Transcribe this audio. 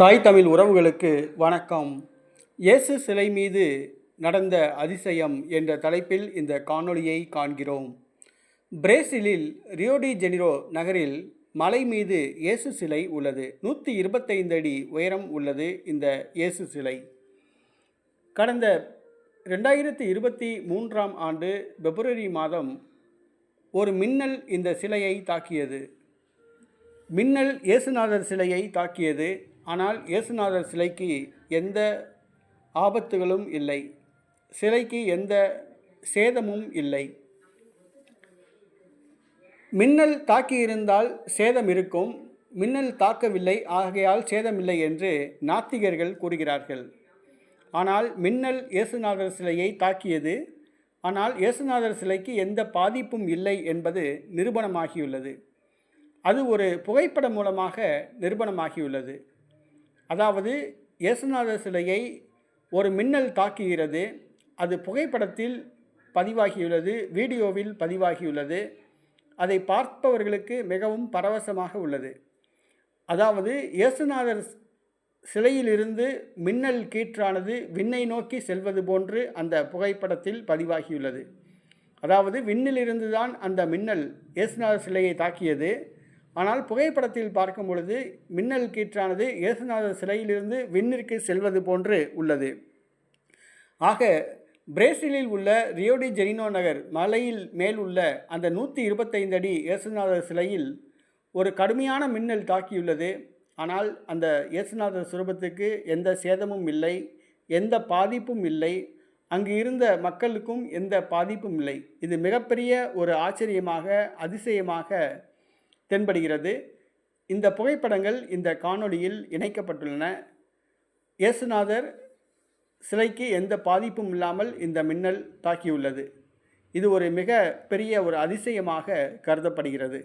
தாய் தமிழ் உறவுகளுக்கு வணக்கம். இயேசு சிலை மீது நடந்த அதிசயம் என்ற தலைப்பில் இந்த காணொளியை காண்கிறோம். பிரேசிலில் ரியோடி ஜெனிரோ நகரில் மலை மீது இயேசு சிலை உள்ளது. நூற்றி இருபத்தைந்து அடி உயரம் உள்ளது இந்த இயேசு சிலை. கடந்த ரெண்டாயிரத்தி இருபத்தி மூன்றாம் ஆண்டு பிப்ரவரி மாதம் ஒரு மின்னல் இந்த சிலையை தாக்கியது. மின்னல் இயேசுநாதர் சிலையை தாக்கியது. ஆனால் இயேசுநாதர் சிலைக்கு எந்த ஆபத்துகளும் இல்லை. சிலைக்கு எந்த சேதமும் இல்லை. மின்னல் தாக்கியிருந்தால் சேதம் இருக்கும். மின்னல் தாக்கவில்லை. ஆகையால் சேதமில்லை என்று நாத்திகர்கள் கூறுகிறார்கள். ஆனால் மின்னல் இயேசுநாதர் சிலையை தாக்கியது. ஆனால் இயேசுநாதர் சிலைக்கு எந்த பாதிப்பும் இல்லை என்பது நிரூபணமாகியுள்ளது. அது ஒரு புகைப்படம் மூலமாக நிரூபணமாகியுள்ளது அதாவது இயேசுநாதர் சிலையை ஒரு மின்னல் தாக்குகிறது. அது புகைப்படத்தில் பதிவாகியுள்ளது வீடியோவில் பதிவாகியுள்ளது. அதை பார்ப்பவர்களுக்கு மிகவும் பரவசமாக உள்ளது. அதாவது இயேசுநாதர் சிலையிலிருந்து மின்னல் கீற்றானது விண்ணை நோக்கி செல்வது போன்று அந்த புகைப்படத்தில் பதிவாகியுள்ளது. அதாவது விண்ணிலிருந்து தான் அந்த மின்னல் இயேசுநாதர் சிலையை தாக்கியது. ஆனால் புகைப்படத்தில் பார்க்கும் பொழுது மின்னல் கீற்றானது இயேசுநாதர் சிலையிலிருந்து விண்ணிற்கு செல்வது போன்று உள்ளது. ஆக பிரேசிலில் உள்ள ரியோடி ஜெனினோ நகர் மலையில் மேல் உள்ள அந்த நூற்றி இருபத்தைந்து அடி இயேசுநாதர் சிலையில் ஒரு கடுமையான மின்னல் தாக்கியுள்ளது. ஆனால் அந்த இயேசுநாதர் சுரூபத்துக்கு எந்த சேதமும் இல்லை எந்த பாதிப்பும் இல்லை. அங்கு இருந்த மக்களுக்கும் எந்த பாதிப்பும் இல்லை. இது மிகப்பெரிய ஒரு ஆச்சரியமாக அதிசயமாக தென்படுகிறது. இந்த புகைப்படங்கள் இந்த காணொளியில் இணைக்கப்பட்டுள்ளன. இயேசுநாதர் சிலைக்கு எந்த பாதிப்பும் இல்லாமல் இந்த மின்னல் தாக்கியுள்ளது. இது ஒரு மிக பெரிய ஒரு அதிசயமாக கருதப்படுகிறது.